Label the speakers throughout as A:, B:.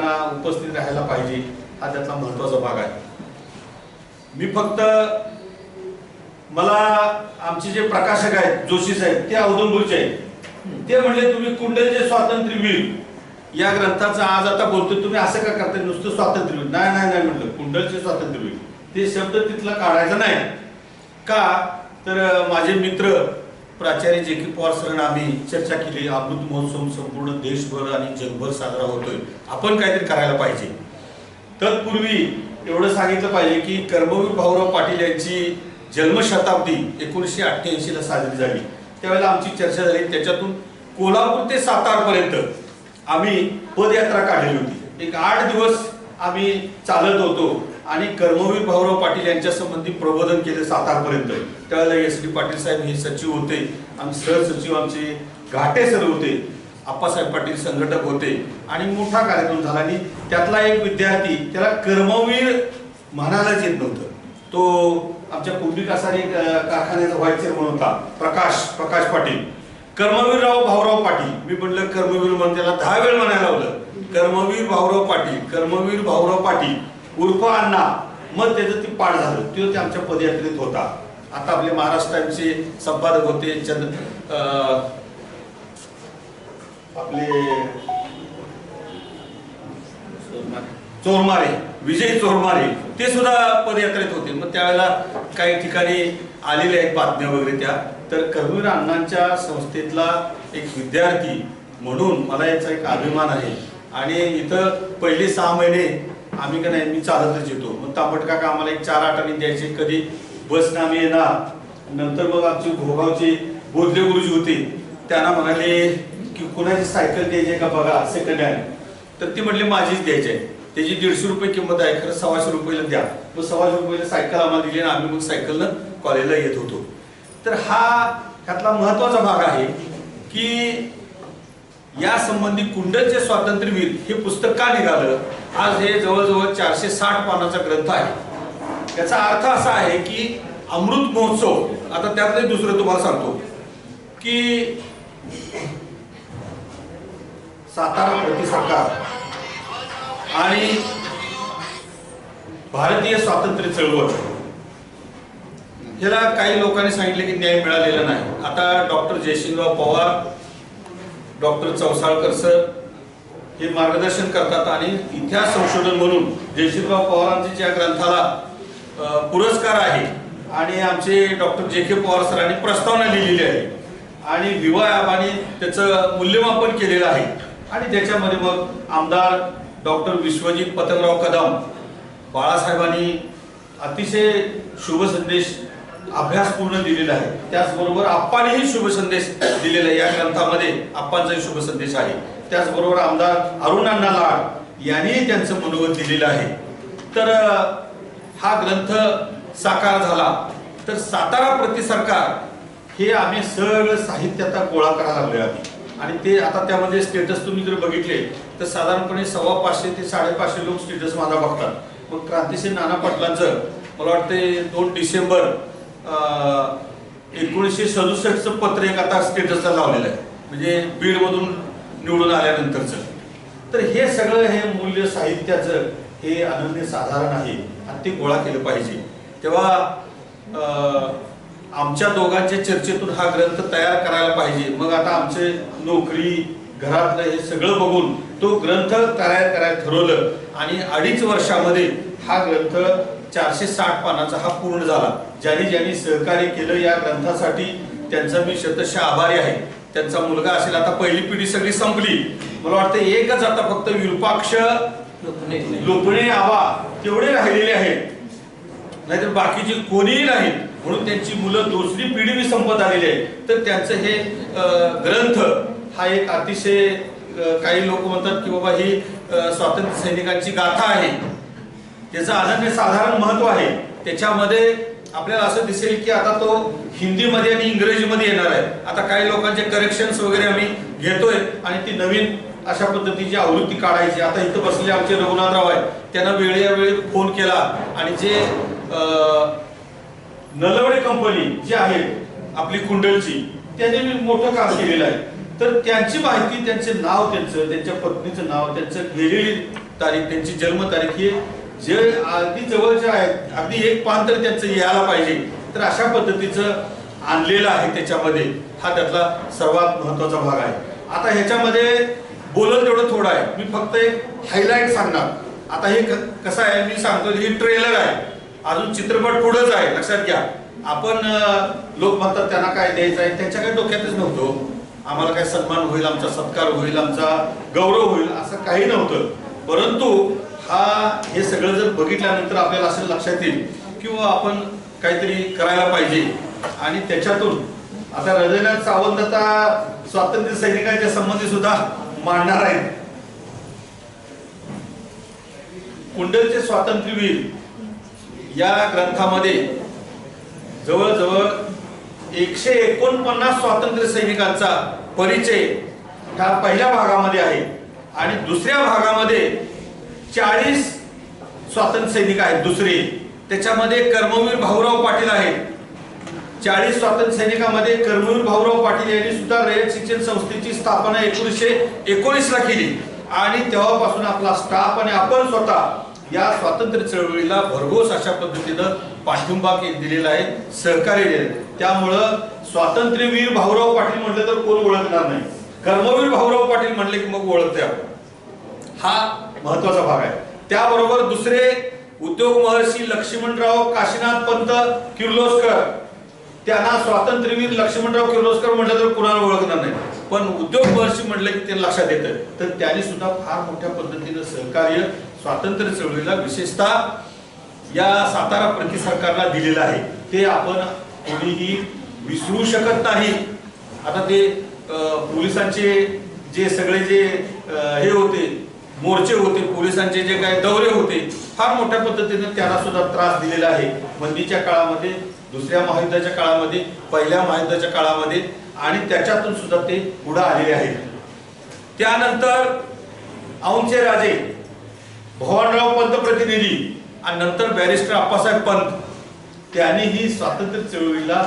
A: लोकांना उपस्थित राहायला पाहिजे हा त्यातला महत्त्वाचा भाग आहे. मी फक्त मला आमचे जे प्रकाशक आहेत जोशी साहेब ते औदुंबूरचे आहेत. ते म्हणले तुम्ही कुंडलचे स्वातंत्र्यवीर या ग्रंथाचा आज आता बोलतोय तुम्ही असं का करताय? नुसतं स्वातंत्र्यवीर नाही नाही नाही म्हटलं कुंडलचे स्वातंत्र्यवीर ते शब्द तिथला काढायचा नाही. का? तर माझे मित्र प्राचार्य जे के पवार सरांना आम्ही चर्चा केली अमृत महोत्सव संपूर्ण देशभर आणि जगभर साजरा होतोय. आपण काहीतरी करायला पाहिजे. तत्पूर्वी एवढं सांगितलं पाहिजे की कर्मवीर भाऊराव पाटील यांची जन्मशताब्दी एकोणीसशे अठ्ठ्याऐंशी ला साजरी झाली. त्यावेळेला आमची चर्चा झाली. त्याच्यातून कोल्हापूर ते सातारपर्यंत आम्ही पदयात्रा काढलेली होती. एक आठ दिवस आम्ही चालत होतो. आणि कर्मवीर भाऊराव पाटील यांच्या संबंधी प्रबोधन केले सातारपर्यंत त्यावेळेला एस डी पाटील साहेब हे सचिव होते. आणि सहसचिव आमचे घाटे सर होते. आप्पासाहेब पाटील संघटक होते. आणि मोठा कार्यक्रम झाला आणि त्यातला एक विद्यार्थी त्याला कर्मवीर म्हणायलाच येत नव्हतं. तो आमच्या कुंभी कासारी कारखान्याचा व्हाईस चेअरमन होता प्रकाश प्रकाश पाटील. कर्मवीरराव भाऊराव पाटील मी म्हटलं कर्मवीर म्हणून त्याला दहा वेळ म्हणायला लावलं. कर्मवीर भाऊराव पाटील कर्मवीर भाऊराव पाटील. उर्फ अण्णा मग त्याचं ती पाठ झालं. तो ते आमच्या पदयात्रेत होता. आता आपले महाराष्ट्र टाइम्सचे संपादक होते चंद आपले चोरमारे विजय चोरमारे ते सुद्धा पदयात्रेत होते. मग त्यावेळेला काही ठिकाणी आलेल्या आहेत बातम्या वगैरे त्या. तर कर्मवीर अण्णांच्या संस्थेतला एक विद्यार्थी म्हणून मला याचा एक अभिमान आहे. आणि इथं पहिले सहा महिने आम्ही का नाही? मी चालतच येतो. मग तांबट काका आम्हाला एक चार आठाने द्यायचे. कधी बसनं आम्ही येणार. नंतर मग आमची भोगावचे बोधले गुरुजी होते. त्यांना म्हणाले की कुणाची सायकल द्यायची का बघा सेकंड हँड तर ती म्हटली माझीच द्यायची आहे. त्याची दीडशे रुपये किंमत आहे. खरं सव्वाशे रुपयाला द्या. मग सव्वाशे रुपयाला सायकल आम्हाला दिली आणि आम्ही मग सायकलनं कॉलेजला येत होतो. तर हा ह्यातला महत्त्वाचा भाग आहे की या संबंधी कुंडलचे स्वातंत्र्यवीर हे पुस्तक का निघालं? आज हे जवळजवळ चारशे साठ पानाचा ग्रंथ आहे. त्याचा अर्थ असा आहे की अमृत महोत्सव आता त्यातले दुसरं तुम्हाला सांगतो की सातारा प्रति सरकार आणि भारतीय स्वातंत्र्य चळवळ. ह्याला काही लोकांनी सांगितले की न्याय मिळालेला नाही. आता doctor Jaysingrao Pawar doctor Chausalkar sir हे मार्गदर्शन करतात आणि इतिहास संशोधन म्हणून जयसिंगराव पवारांच्या ज्या ग्रंथाला पुरस्कार आहे आणि आमचे डॉक्टर जे के पवार सरांनी प्रस्तावना लिहिलेली आहे आणि विवा आबाने त्याचं मूल्यमापन केलेलं आहे. आणि त्याच्यामध्ये मग आमदार डॉक्टर विश्वजित पतंगराव कदम बाळासाहेबांनी अतिशय शुभ संदेश अभ्यास पूर्ण दिलेला आहे. त्याचबरोबर आप्पानेही शुभ संदेश दिलेला आहे. या ग्रंथामध्ये आप्पांचाही शुभ संदेश आहे. त्याचबरोबर आमदार अरुण अण्णा लाड यांनीही त्यांचं मनोगत दिलेलं आहे. तर हा ग्रंथ साकार झाला. तर सातारा प्रति सरकार हे आम्ही सगळं साहित्य आता गोळा करायला लागलो आम्ही. आणि ते आता त्यामध्ये स्टेटस तुम्ही जर बघितले तर साधारणपणे सव्वा पाचशे ते साडेपाचशे लोक स्टेटस माझा बघतात. मग क्रांतिसिंह नाना पाटलांचं मला वाटते दोन डिसेंबर एकोणीसशे सदुसष्टचं पत्र एक आता स्टेटसला लावलेलं आहे. म्हणजे बीडमधून निवडून आल्यानंतरचं. तर हे सगळं हे मूल्य साहित्याचं हे अनन्य साधारण आहे. आणि ते गोळा केलं पाहिजे. तेव्हा आमच्या दोघांच्या चर्चेतून हा ग्रंथ तयार करायला पाहिजे. मग आता आमचे नोकरी घरातलं हे सगळं बघून तो ग्रंथ तयार करायला ठरवलं. आणि अडीच वर्षामध्ये हा ग्रंथ चारशे साठ पानाचा हा पूर्ण झाला. ज्यांनी ज्यांनी सहकार्य केलं या ग्रंथासाठी त्यांचा मी शतशः आभारी आहे. त्यांचा मुलगा असेल आता पहिली पिढी सगळी संपली. मला वाटतं एकच आता फक्त विरूपाक्ष लोपणे आवा तेवढे राहिलेले आहेत. नाहीतर बाकीचे कोणीही नाहीत. म्हणून त्यांची मुलं दुसरी पिढी बी संपत आलेली आहे. तर त्यांचं हे ग्रंथ हा एक अतिशय काही लोक म्हणतात की बाबा ही स्वातंत्र्य सैनिकांची गाथा आहे. त्याचं अनन्य साधारण महत्त्व आहे. त्याच्यामध्ये आपल्याला असं दिसेल की आता तो हिंदीमध्ये आणि इंग्रजीमध्ये येणार आहे. आता काही लोकांचे करेक्शन्स वगैरे आम्ही घेतोय आणि ती नवीन अशा पद्धतीची आवृत्ती काढायची. आता इथं बसले आमचे रघुनाथराव आहे त्यांना वेळेवेळी फोन केला आणि जे नलवडे कंपनी जी आहे आपली कुंडलची त्यांनी मी मोठं काम केलेलं आहे. तर त्यांची माहिती त्यांचे नाव त्यांचं त्यांच्या पत्नीचं नाव त्यांचं गेलेली तारीख त्यांची जन्मतारीख ही जे अगदी जवळचे आहेत अगदी एक पान तर त्यांचं यायला पाहिजे तर अशा पद्धतीचं आणलेलं आहे त्याच्यामध्ये. हा त्यातला सर्वात महत्त्वाचा भाग आहे. आता ह्याच्यामध्ये बोलत तेवढं थोडं आहे. मी फक्त एक हायलाईट सांगणार. आता हे क- कसं आहे मी सांगतो हे ट्रेलर आहे. अजून चित्रपट पुढंच आहे लक्षात घ्या. आपण लोक म्हणतात त्यांना काय द्यायचं आहे? त्यांच्या काही डोक्यातच नव्हतो. आम्हाला काय सन्मान होईल आमचा सत्कार होईल आमचा गौरव होईल असं काही नव्हतं. परंतु हा हे सगळं जर बघितल्यानंतर आपल्याला असं लक्षात येईल किंवा आपण काहीतरी करायला पाहिजे. आणि त्याच्यातून आता हृदयनाथ सावंत आता स्वातंत्र्य सैनिकांच्या संबंधी सुद्धा मांडणार आहेत. कुंडलचे स्वातंत्र्यवीर या ग्रंथामध्ये जवळजवळ एकशे एकोणपन्नास स्वातंत्र्य सैनिकांचा परिचय ह्या पहिल्या भागामध्ये आहे. आणि दुसऱ्या भागामध्ये चाळीस स्वातंत्र्य सैनिक आहेत दुसरे. त्याच्यामध्ये कर्मवीर भाऊराव पाटील आहेत. चाळीस स्वातंत्र्य सैनिकामध्ये कर्मवीर भाऊराव पाटील यांनी सुद्धा रयत शिक्षण संस्थेची स्थापना एकोणीसशे एकोणीस ला केली. आणि तेव्हापासून आपला स्टाफ आणि आपण स्वतः या स्वातंत्र्य चळवळीला भरघोस अशा पद्धतीनं पाठिंबा दिलेला आहे सहकार्य दिले त्यामुळं स्वातंत्र्यवीर भाऊराव पाटील म्हटलं तर कोण ओळखणार नाही. कर्मवीर भाऊराव पाटील म्हणले की मग ओळखते आपण. हा महत्त्वाचा भाग आहे. त्याबरोबर दुसरे उद्योग महर्षी लक्ष्मणराव काशीनाथ पंत किर्लोस्कर. त्यांना स्वातंत्र्यवीर लक्ष्मणराव किर्लोस्कर म्हटलं तर कुणाला ओळखणार नाही. पण उद्योग महर्षी म्हटलं की ते लक्षात येतं. तर त्यांनी सुद्धा फार मोठ्या पद्धतीनं सहकार्य स्वातंत्र्य चळवळीला विशेषतः या सातारा प्रति सरकारला दिलेलं आहे. ते आपण कोणीही विसरू शकत नाही. आता ते पोलिसांचे जे सगळे जे हे होते मोर्चे होते पोलिसांचे जे काही दौरे होते फार मोठ्या पद्धतीने त्यांना सुद्धा त्रास दिलेला आहे. बंदीच्या काळामध्ये दुसऱ्या महायुद्धाच्या काळामध्ये पहिल्या महायुद्धाच्या काळामध्ये आणि त्याच्यातून सुद्धा ते पुढे आलेले आहेत. त्यानंतर औंचे राजे भवानराव पंत प्रतिनिधी आणि नंतर बॅरिस्टर अप्पासाहेब पंत त्यांनी ही स्वातंत्र्य चळवळीला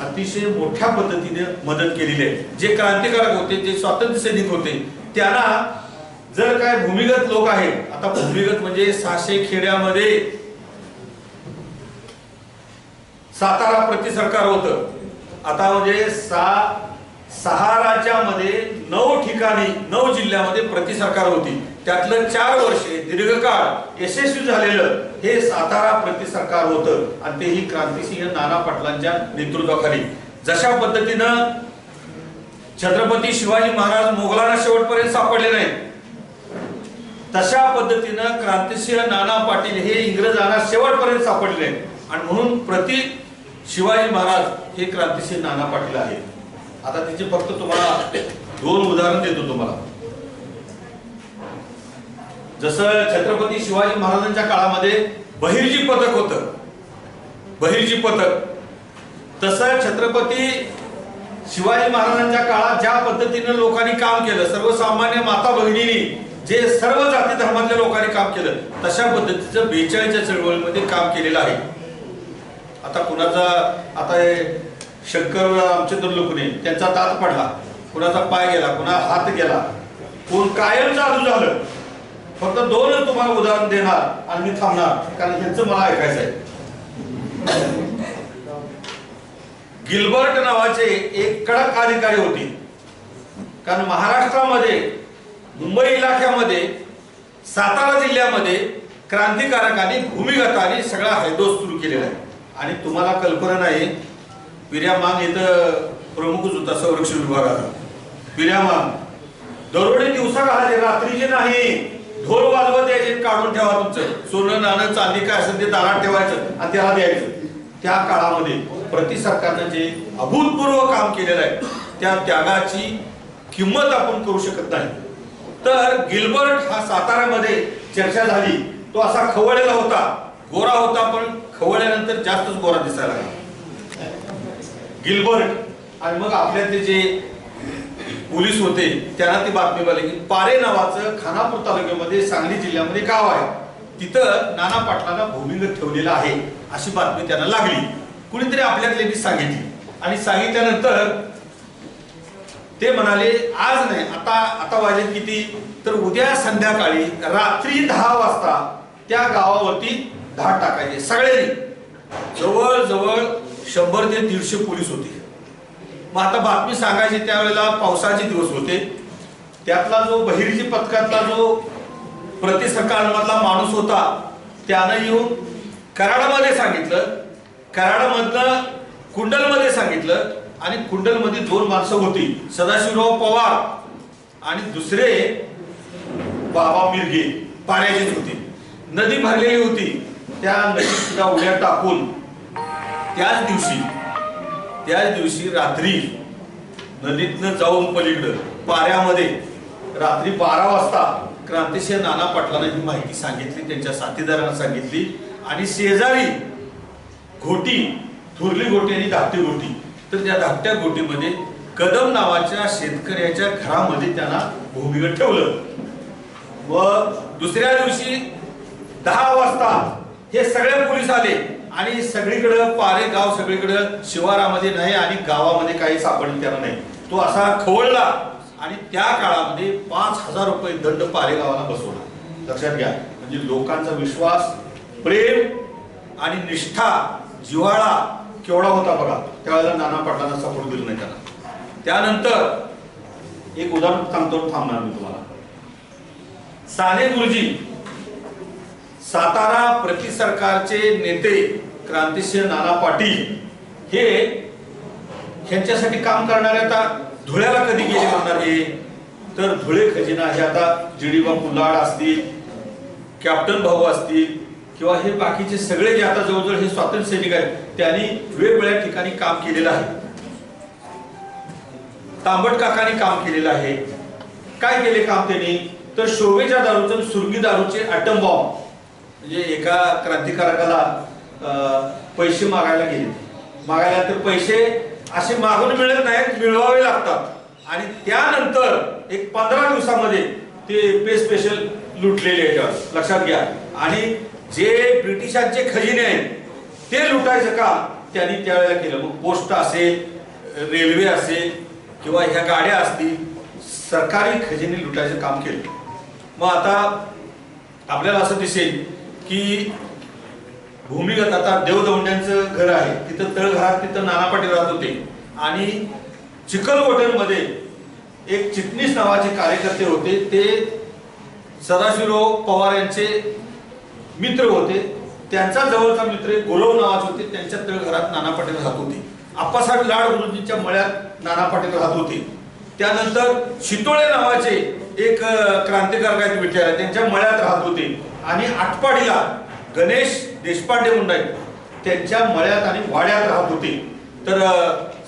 A: अतिशय मोठ्या पद्धतीने मदत केलेली आहे. जे क्रांतिकारक होते जे स्वातंत्र्य सैनिक होते त्यांना जर काय भूमिगत लोक आहेत आता भूमिगत म्हणजे सहाशे खेड्यामध्ये सातारा प्रति सरकार होत. आता म्हणजे सा सहा राज्यामध्ये नऊ ठिकाणी नऊ जिल्ह्यामध्ये प्रति सरकार होती. त्यातलं चार वर्षे दीर्घकाळ यशस्वी झालेलं हे सातारा प्रति सरकार होतं. आणि तेही क्रांतिसिंह नाना पाटलांच्या नेतृत्वाखाली. जशा पद्धतीनं छत्रपती शिवाजी महाराज मोगलांना शेवटपर्यंत सापडले नाहीत. तशा पद्धतीनं क्रांतिसिंह नाना पाटील हे इंग्रजांना शेवटपर्यंत सापडले. आणि म्हणून प्रति शिवाजी महाराज हे क्रांतिसिंह नाना पाटील आहेत. आता तिचे फक्त तुम्हाला दोन उदाहरण देतो तुम्हाला. जसं छत्रपती शिवाजी महाराजांच्या काळामध्ये बहिर्जी पथक होतं. बहिर्जी पथक. तसं छत्रपती शिवाजी महाराजांच्या काळात ज्या पद्धतीनं लोकांनी काम केलं सर्वसामान्य माता भगिनींनी जे सर्व जाती धर्मातल्या लोकांनी काम केलं तशा पद्धतीचं बेचाळीच्या चळवळीमध्ये काम केलेलं आहे. आता कुणाचा आता हे शंकर रामचंद्र लोकने त्यांचा दात पडला कुणाचा पाय गेला कुणा हात गेला कोण कायम चालू झालं. फक्त दोन तुम्हाला उदाहरण देणार आणि मी थांबणार कारण ह्यांचं मला ऐकायचं आहे. गिल्बर्ट नावाचे एक कडक अधिकारी होते. कारण महाराष्ट्रामध्ये मुंबई इलाक्यामध्ये सातारा जिल्ह्यामध्ये क्रांतिकारकांनी भूमिगताने सगळा हैदोस सुरू केलेला आहे. आणि तुम्हाला कल्पना नाही पिर्यामांग इथं प्रमुखच होता संरक्षण विभागाचा. पिर्यामांग दरोडे दिवसा घालायचे रात्रीचे नाही. ढोल वाजवत यायचे काढून ठेवा तुमचं. सोनं नाणं चांदी काय असेल ते दारात ठेवायचं आणि त्याला द्यायचं. त्या काळामध्ये प्रति सरकारनं जे अभूतपूर्व काम केलेलं आहे त्या त्यागाची किंमत आपण करू शकत नाही. तर गिल्बर्ट हा साताऱ्यामध्ये चर्चा झाली. तो असा खवळलेला होता. गोरा होता पण खवळल्यानंतर जास्तच गोरा दिसायला लागला. गिल्बर्ट आणि मग आपल्यातले जे पोलीस होते त्यांना ती बातमी मिळाली की पारे नावाचं खानापूर तालुक्यामध्ये सांगली जिल्ह्यामध्ये गाव आहे. तिथं नाना पाटलांना भूमिगत ठेवलेलं आहे अशी बातमी त्यांना लागली. कुणीतरी आपल्यातल्यांनी सांगितली. आणि सांगितल्यानंतर ते म्हणाले आज नाही आता आता वाजले किती? तर उद्या संध्याकाळी रात्री दहा वाजता त्या गावावरती धाड टाकायचे सगळ्यांनी. जवळजवळ शंभर ते दीडशे पोलीस होते. मग आता बातमी सांगायची त्यावेळेला पावसाचे दिवस होते. त्यातला जो बहिर्जी पथकातला जो प्रतिसरकारमधला माणूस होता त्यानं येऊन कराडामध्ये सांगितलं. कराडामधलं कुंडलमध्ये सांगितलं. आणि कुंडलमध्ये दोन माणसं होती. सदाशिवराव पवार आणि दुसरे बाबा मिरगे पाण्याचीच होती. नदी भरलेली होती. त्या नदीत सुद्धा उड्या टाकून त्याच दिवशी त्याच दिवशी रात्री नदीतनं जाऊन पलीकडं पाऱ्यामध्ये रात्री बारा वाजता क्रांतिसिंह नाना पाटलांना ही माहिती सांगितली त्यांच्या साथीदारांना सांगितली. आणि शेजारी घोटी थुरली घोटी आणि धाकटी घोटी. तर त्या धाकट्या गोटीमध्ये कदम नावाच्या शेतकऱ्याच्या घरामध्ये त्यांना भूमिगत ठेवलं. व दुसऱ्या दिवशी दहा वाजता हे सगळे पोलीस आले आणि सगळीकडं पारे गाव सगळीकडं शिवारामध्ये नाही आणि गावामध्ये काही सापडलं त्याला नाही. तो असा खवळला आणि त्या काळामध्ये पाच हजार रुपये दंड पारे गावाला बसवला. लक्षात घ्या म्हणजे लोकांचा विश्वास प्रेम आणि निष्ठा जिव्हाळा केवढा होता बघा त्यावेळेला नाना पाटलांना सपोर्ट दिलं नाही त्याला त्यानंतर एक उदाहरण सांगतो थांबणार मी तुम्हाला. साने गुरुजी सातारा प्रति सरकारचे नेते क्रांतिसिंह नाना पाटील हे ह्यांच्यासाठी काम करणारे आता धुळ्याला कधी गेले म्हणणार हे? तर धुळे खजिना हे आता जिडीबा पुलाड असतील कॅप्टन भाऊ असतील किंवा हे बाकीचे सगळे जे आता जवळजवळ हे स्वातंत्र्य सैनिक आहेत त्यांनी वेगवेगळ्या ठिकाणी काम केलेलं आहे. तांबट काकाने काम केलेलं आहे. काय केले काम त्यांनी? तर शोभेच्या दारूचं सुरगी दारूचे अटम बॉम्ब म्हणजे एका क्रांतिकारकाला पैसे मागायला गेले. मागायला तर पैसे असे मागून मिळत नाहीत मिळवावे लागतात. आणि त्यानंतर एक पंधरा दिवसामध्ये ते पे स्पेशल लुटलेले याच्यावर लक्षात घ्या. आणि जे ब्रिटिशांचे खजिने आहेत ते लुटायचं का त्यांनी त्यावेळेला केलं. मग पोस्ट असेल रेल्वे असेल किंवा ह्या गाड्या असतील सरकारी खजिने लुटायचं काम केलं. मग आता आपल्याला असं दिसेल की भूमिगत आता देवदौंड्यांचं घर आहे तिथं तळघरात तिथं नाना पाटील राहत होते. आणि चिखलकोटमध्ये एक चिटणीस नावाचे कार्यकर्ते होते ते सदाशिवराव पवार यांचे मित्र होते. त्यांचा जवळचा मित्र गुरव नावाचे होते. त्यांच्या तळघरात नाना पाटील राहत होते. आप्पासाहेब लाड गुरुजींच्या मळ्यात नाना पाटील राहत होते. त्यानंतर शितोळे नावाचे एक क्रांतिकारक आहेत विचार त्यांच्या मळ्यात राहत होते. आणि आटपाडीला गणेश देशपांडे म्हणून आहेत. त्यांच्या मळ्यात आणि वाड्यात राहत होते. तर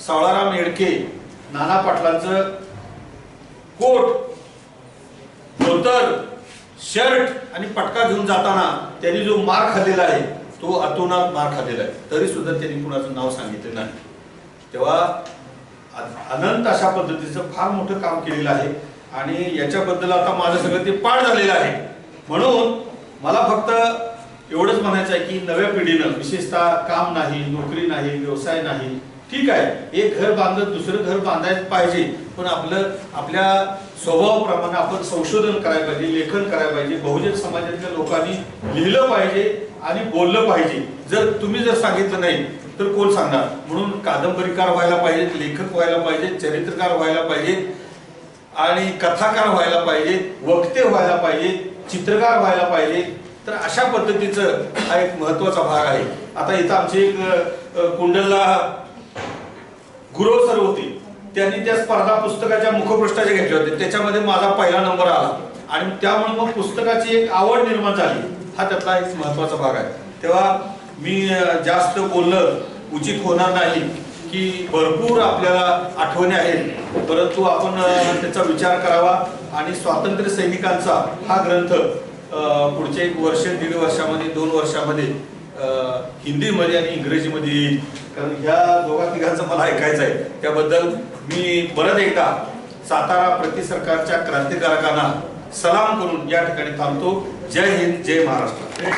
A: सावळाराम येडके नाना पाटलांचं कोट धोतर शर्ट आणि पटका घेऊन जाताना त्यांनी जो मार खाल्लेला आहे तो अतोनात मार खाल्लेला आहे. तरी सुद्धा त्यांनी कुणाचं नाव सांगितलं नाही. तेव्हा अनंत अशा पद्धतीचं फार मोठं काम केलेलं आहे आणि याच्याबद्दल आता माझं सगळं ते पाठ झालेलं आहे. म्हणून मला फक्त एवढंच म्हणायचं आहे की नव्या पिढीनं विशेषतः काम नाही नोकरी नाही व्यवसाय नाही ठीक आहे. एक घर बांधत दुसरं घर बांधायला पाहिजे. पण आपलं आपल्या स्वभावाप्रमाणे आपण संशोधन करायला पाहिजे लेखन करायला पाहिजे बहुजन समाजातल्या लोकांनी लिहिलं पाहिजे आणि बोललं पाहिजे. जर तुम्ही जर सांगितलं नाही तर कोण सांगणार? म्हणून कादंबरीकार व्हायला पाहिजे लेखक व्हायला पाहिजे चरित्रकार व्हायला पाहिजे आणि कथाकार व्हायला पाहिजे वक्ते व्हायला पाहिजे चित्रकार व्हायला पाहिजे तर अशा पद्धतीचं हा एक महत्त्वाचा भाग आहे. आता इथं आमचे एक कुंडलला गुरव सर होते. त्यांनी त्या स्पर्धा पुस्तकाच्या मुखपृष्ठाचे घेतले होते. त्याच्यामध्ये माझा पहिला नंबर आला. आणि त्यामुळे मग पुस्तकाची एक आवड निर्माण झाली. हा त्यातला एक महत्त्वाचा भाग आहे. तेव्हा मी जास्त बोललं उचित होणार नाही की भरपूर आपल्याला आठवणी आहेत. परंतु आपण त्याचा विचार करावा आणि स्वातंत्र्य सैनिकांचा हा ग्रंथ पुढचे एक वर्ष दीड वर्षामध्ये दोन वर्षामध्ये हिंदीमध्ये आणि इंग्रजीमध्ये येईल. कारण ह्या दोघा तिघांचं मला ऐकायचं आहे. त्याबद्दल मी परत एकदा सातारा प्रति सरकारच्या क्रांतिकारकांना सलाम करून या ठिकाणी थांबतो. जय हिंद जय महाराष्ट्र.